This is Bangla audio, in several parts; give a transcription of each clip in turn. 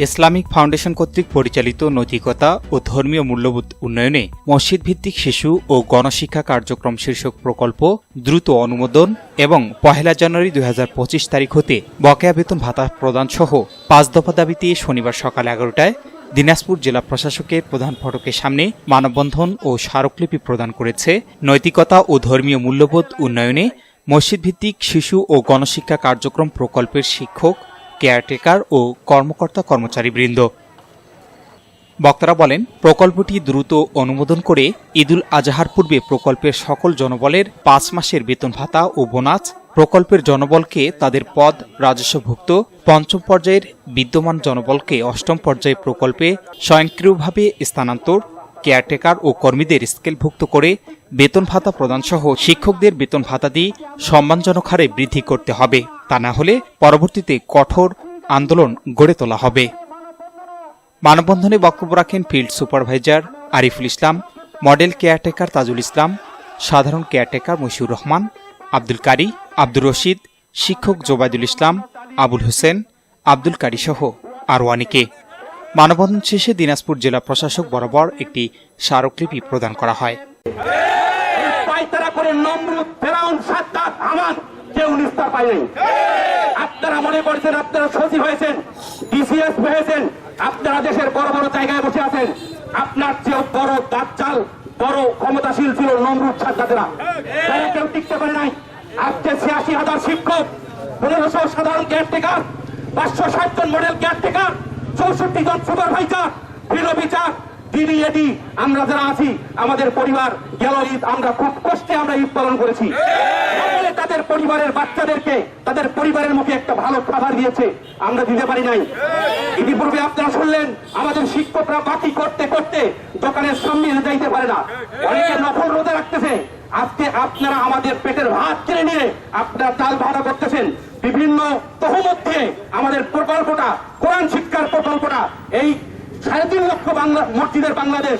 ইসলামিক ফাউন্ডেশন কর্তৃক পরিচালিত নৈতিকতা ও ধর্মীয় মূল্যবোধ উন্নয়নে মসজিদ ভিত্তিক শিশু ও গণশিক্ষা কার্যক্রম শীর্ষক প্রকল্প দ্রুত অনুমোদন এবং পহেলা জানুয়ারি দু হাজার পঁচিশ তারিখ হতে বকেয়া বেতন ভাতা প্রদান সহ পাঁচ দফা দাবিতে শনিবার সকাল এগারোটায় দিনাজপুর জেলা প্রশাসকের প্রধান ফটকের সামনে মানববন্ধন ও স্মারকলিপি প্রদান করেছে নৈতিকতা ও ধর্মীয় মূল্যবোধ উন্নয়নে মসজিদ ভিত্তিক শিশু ও গণশিক্ষা কার্যক্রম প্রকল্পের শিক্ষক কেয়ারটেকার ও কর্মকর্তা কর্মচারীবৃন্দ। বক্তারা বলেন, প্রকল্পটি দ্রুত অনুমোদন করে ঈদুল আজহার পূর্বে প্রকল্পের সকল জনবলের পাঁচ মাসের বেতন ভাতা ও বোনাস, প্রকল্পের জনবলকে তাদের পদ রাজস্বভুক্ত, পঞ্চম পর্যায়ের বিদ্যমান জনবলকে অষ্টম পর্যায়ে প্রকল্পে স্বয়ংক্রিয়ভাবে স্থানান্তর কেয়ারটেকার ও কর্মীদের স্কেলভুক্ত করে বেতন ভাতা প্রদানসহ শিক্ষকদের বেতন ভাতা দিয়ে সম্মানজনক হারে বৃদ্ধি করতে হবে। তা না হলে পরবর্তীতে কঠোর আন্দোলন গড়ে তোলা হবে। মানববন্ধনে বক্তব্য রাখেন field supervisor Ariful Islam, model caretaker Tajul Islam, সাধারণ কেয়ারটেকার মশিউর রহমান, আব্দুল কারি, আব্দুর রশিদ, শিক্ষক জোবায়দুল ইসলাম, আবুল হোসেন, আব্দুল কারি সহ আরও অনেকে। মানববন্ধন শেষে দিনাজপুর জেলা প্রশাসক বরাবর একটি স্মারকলিপি প্রদান করা হয়। কেউ মনে হয়েছেন হয়েছেন দেশের বড় বড় জায়গায় বসে আছেন। আপনার বড় বড় ক্ষমতাশীল ছিল কেউ নাই। ছিয়াশি হাজার শিক্ষক, পনেরোশো সাধারণ পাঁচশো ষাট জন মডেল কেয়ারটেকার চৌষট্টি জন সুপারভাইজার বিচার দিদি এদি আমরা যারা আছি, আমাদের পরিবার গেল ঈদ আমরা খুব কষ্টে আমরা ঈদ পালন করেছি। তাদের পরিবারের বাচ্চাদেরকে, তাদের পরিবারের মুখে একটা ভালো খাবার দিয়েছে, আমরা দিতে পারি নাই। ইতিপূর্বে আপনারা শুনলেন, আমাদের শিক্ষকরা বাকি করতে করতে দোকানের সামনে যাইতে পারে না। অনেকে নফল রোদে রাখতেছে। আজকে আপনারা আমাদের পেটের ভাত কিনে নিয়ে আপনারা চাল ভাড়া করতেছেন। বিভিন্ন তহমত দিয়ে আমাদের প্রকল্পটা কোরআন শিক্ষার এই সাড়ে তিন লক্ষ বাংলা মসজিদের বাংলাদেশ,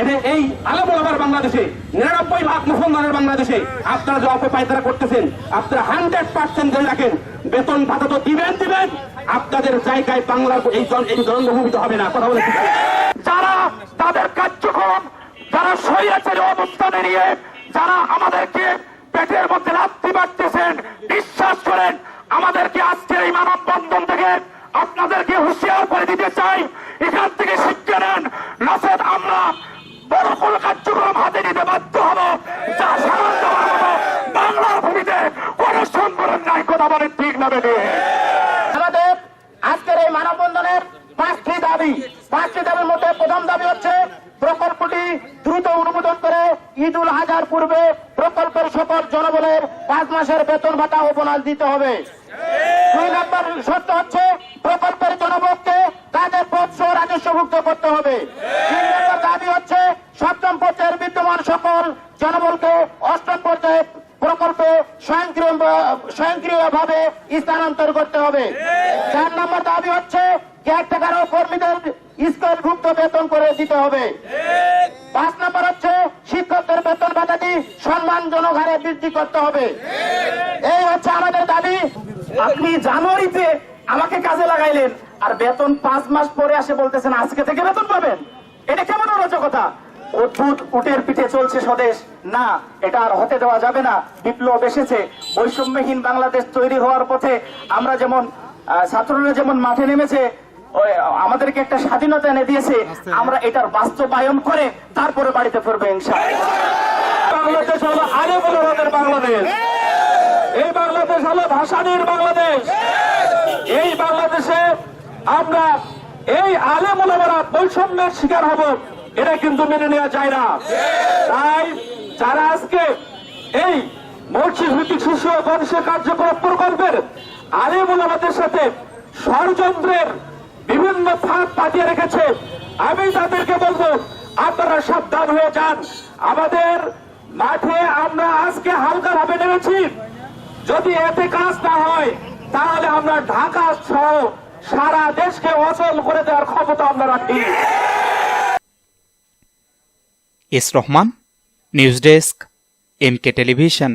এদের এই আলমোলাবার বাংলাদেশে, নিরানব্বই ভাগ মুসলমানের বাংলাদেশে আপনারা যে অপপায়তারা করতেছেন, আপনারা হান্ড্রেড পার্সেন্ট ধরে রাখেন, বেতন ভাতা তো দিবেন দিবেন। আপনাদের জায়গায় বাংলার এই এই জন্মভূমিতে হবে না, কথা বলে যারা তাদের কার্যক্রম, যারা স্বৈরাচারী অবস্থানে নিয়ে, যারা আমাদেরকে পেটের মধ্যে লাথি মারতেছেন, বিশ্বাস করেন, আমাদেরকে আজকের এই মানববন্ধন থেকে আপনাদেরকে হুঁশিয়ার করে দিতে চাই, এখান থেকে শিক্ষা নেন। নচেত আমরা বড় কোনো কার্যক্রম হাতে নিতে বাধ্য হব। যা মতো বাংলার ভূমিতে কোন সম্বরণ নাই, কথা বলেন ঠিক না বেদে আমাদের আজকের এই মানববন্ধনের পাঁচটি দাবি। পাঁচটি দাবির মধ্যে প্রথম দাবি হচ্ছে, প্রকল্পটি দ্রুত অনুমোদন করে ঈদ উল আজহার পূর্বে প্রকল্পের সকল জনবলের পাঁচ মাসের বেতন ভাতা ও দিতে হবে। দুই নম্বর শর্ত হচ্ছে প্রকল্পের জনবলকে তাদের পদ রাজস্বভুক্ত করতে হবে। দাবি হচ্ছে সপ্তম পর্যায়ের বিদ্যমান সকল জনবলকে অষ্টম পর্যায়ে প্রকল্পে স্বয়ংক্রিয়, স্বয়ংক্রিয়ভাবে স্থানান্তর করতে হবে। চার নম্বর দাবি হচ্ছে কর্মীদের বেতন করে দিতে হবে। পাঁচ নম্বর হচ্ছে শিক্ষকদের বেতন ভাতাটি সম্মানজনক হারে বৃদ্ধি করতে হবে। এই হচ্ছে আমাদের দাবি। আপনি জানুয়ারিতে আমাকে কাজে লাগাইলেন। আর বেতন পাঁচ মাস পরে আসে বলতেছেন আজকে থেকে বেতন পাবেন। এটা কেমন অরাজকতা? অদ্ভুত উটের পিঠে চলছে স্বদেশ। না, এটা আর হতে দেওয়া যাবে না। বিপ্লব এসেছে। বৈষম্যহীন বাংলাদেশ তৈরি হওয়ার পথে আমরা যেমন ছাত্ররা যেমন মাঠে নেমেছে আমাদেরকে একটা স্বাধীনতা এনে দিয়েছে, আমরা এটার বাস্তবায়ন করে তারপরে বাড়িতে ফিরবো বাংলাদেশ হলো আলে বলবাদের বাংলাদেশ। এই বাংলাদেশ হলো ভাষানির বাংলাদেশ। এই বাংলাদেশে আমরা এই আলেম ওলামারা বৈষম্যের শিকার হব, এটা কিন্তু মেনে নেওয়া যায় না। তাই যারা আজকে এই মসজিদ শিশু ও কার্যক্রম প্রকল্পের আলেম সাথে ষড়যন্ত্রের বিভিন্ন ফাঁক পাঠিয়ে রেখেছে, আমি তাদেরকে বলব, আপনারা সাবধান হয়ে যান। আমাদের মাঠে আমরা আজকে হালকা ভাবে নেমেছি। যদি এতে কাজ না হয়, তাহলে আমরা ঢাকা সহ সারা দেশকে অচল করে দেওয়ার ক্ষমতা আমরা রাখি। S Rahman, news desk, M K television.